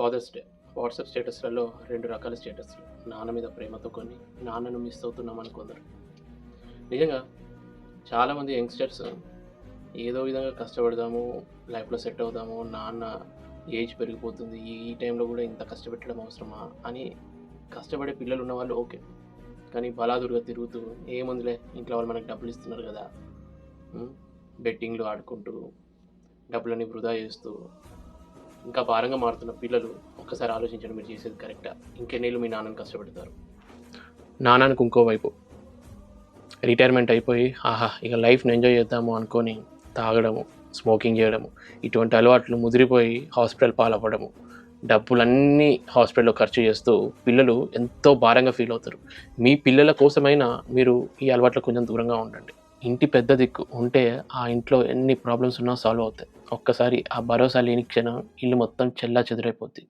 Fathers day WhatsApp స్టేటస్లలో రెండు రకాల స్టేటస్లు. నాన్న మీద ప్రేమతో కొన్ని నాన్నను మిస్ అవుతున్నామని కొందరు. నిజంగా చాలామంది యంగ్స్టర్స్ ఏదో విధంగా కష్టపడదాము లైఫ్లో సెట్ అవుదాము నాన్న ఏజ్ పెరిగిపోతుంది ఈ టైంలో కూడా ఇంత కష్టపెట్టడం అవసరమా అని కష్టపడే పిల్లలు ఉన్న వాళ్ళు ఓకే. కానీ బలాదురుగా తిరుగుతూ ఏముందిలే ఇంట్లో వాళ్ళు మనకు డబ్బులు ఇస్తున్నారు కదా. బెట్టింగ్లు ఆడుకుంటూ డబ్బులని వృధా చేస్తూ ఇంకా భారంగా మారుతున్న పిల్లలు ఒక్కసారి ఆలోచించడం మీరు చేసేది కరెక్టా? ఇంకెన్నేళ్ళు మీ నాన్నని కష్టపెడతారు. నాన్నకు ఇంకోవైపు రిటైర్మెంట్ అయిపోయి ఆహా ఇక లైఫ్ని ఎంజాయ్ చేద్దాము అనుకొని తాగడము స్మోకింగ్ చేయడము ఇటువంటి అలవాట్లు ముదిరిపోయి హాస్పిటల్ పాలవ్వడము డబ్బులన్నీ హాస్పిటల్లో ఖర్చు చేస్తూ పిల్లలు ఎంతో భారంగా ఫీల్ అవుతారు. మీ పిల్లల కోసమైనా మీరు ఈ అలవాట్లకు కొంచెం దూరంగా ఉండండి. ఇంటి పెద్ద దిక్కు ఉంటే ఆ ఇంట్లో ఎన్ని ప్రాబ్లమ్స్ ఉన్నా సాల్వ్ అవుతాయి. ఒక్కసారి ఆ భరోసా లేని క్షణం ఇల్లు మొత్తం చెల్లా చెదురైపోద్ది